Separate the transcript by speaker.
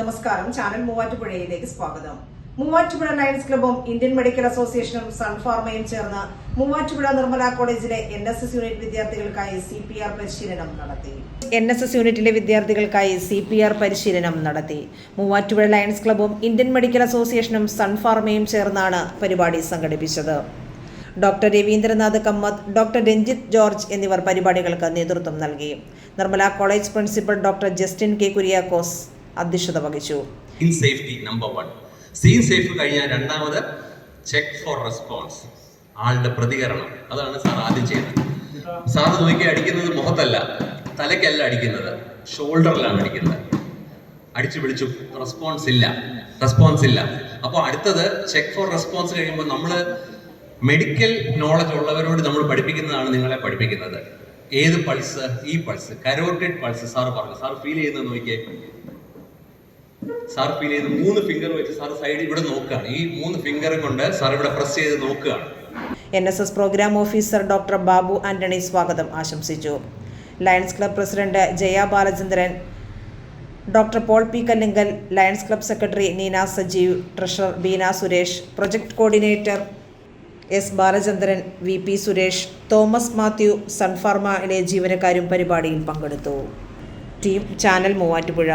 Speaker 1: നമസ്കാരം. ചാനൽ മൂവാറ്റുപുഴയിലേക്ക് സ്വാഗതം. മൂവാറ്റുപുഴ ലയൺസ് ക്ലബും ഇന്ത്യൻ മെഡിക്കൽ അസോസിയേഷനും സൺഫാർമയും ചേർന്ന് മൂവാറ്റുപുഴ നിർമ്മല കോളേജിലെ എൻ എസ് എസ് യൂണിറ്റ് വിദ്യാർത്ഥികൾക്കായി സി പി ആർ പരിശീലനം നടത്തി. എൻ എസ് എസ് യൂണിറ്റിലെ വിദ്യാർത്ഥികൾക്കായി സി പി ആർ പരിശീലനം നടത്തി. മൂവാറ്റുപുഴ ലയൺസ് ക്ലബും ഇന്ത്യൻ മെഡിക്കൽ അസോസിയേഷനും സൺഫാർമയും ചേർന്നാണ് പരിപാടി സംഘടിപ്പിച്ചത്. Doctor Ravindranath Kammath doctor Ranjith George എന്നിവർ പരിപാടികൾക്ക് നേതൃത്വം നൽകി. Nirmala college principal doctor Justin K Kuriakose അധ്യക്ഷത വഹിച്ചു.
Speaker 2: In safety number one scene safe കഴിഞ്ഞാൽ രണ്ടാമത് ചെക്ക് ഫോർ റെസ്പോൺസ് ആളുടെ പ്രതികരണം. അതാണ് സാർ ആദ്യം ചെയ്യുന്നത്. സാർ നോക്കി അടിക്കുന്നത് മുഖത്തല്ല തലയ്ക്കല്ല അടിക്കുന്നത് ഷോൾഡറിലാണ് അടിക്കുന്നത്. അടിച്ചു പിടിച്ചു റെസ്പോൺസ് ഇല്ല റെസ്പോൺസ് ഇല്ല. അപ്പോൾ അടുത്തത് ചെക്ക് ഫോർ റെസ്പോൺസ് കഴിയുമ്പോൾ നമ്മൾ മെഡിക്കൽ നോളജ് ഉള്ളവരോട് നമ്മൾ പഠിപ്പിക്കുന്നതാണ് നിങ്ങളെ പഠിപ്പിക്കുന്നത്. ഏത് പൾസ് ഈ പൾസ് കരോട്ടിഡ് പൾസ് സാർ പറഞ്ഞു. സാർ ഫീൽ ചെയ്യുന്നത് നോക്കിയേ. സാർ ഫീൽ ചെയ്ത് മൂന്ന് ഫിംഗർ വെച്ച് സാർ സൈഡിൽ ഇവിടെ നോക്കുകയാണ്. ഈ മൂന്ന് ഫിംഗർ കൊണ്ട് സാർ ഇവിടെ പ്രസ് ചെയ്ത് നോക്കുകയാണ്.
Speaker 1: N S S program officer doctor Babu Antony സ്വാഗതം ആശംസിച്ചു. Lions club president Jaya Balachandran doctor Paul P Kallinkal Lions club secretary Neena Sajeev treasurer Beena Suresh project coordinator S Balachandran V P Suresh Thomas Mathew സൺഫാർമയിലെ ജീവനക്കാരും പരിപാടിയിൽ പങ്കെടുത്തു. Team channel Muvattupuzha.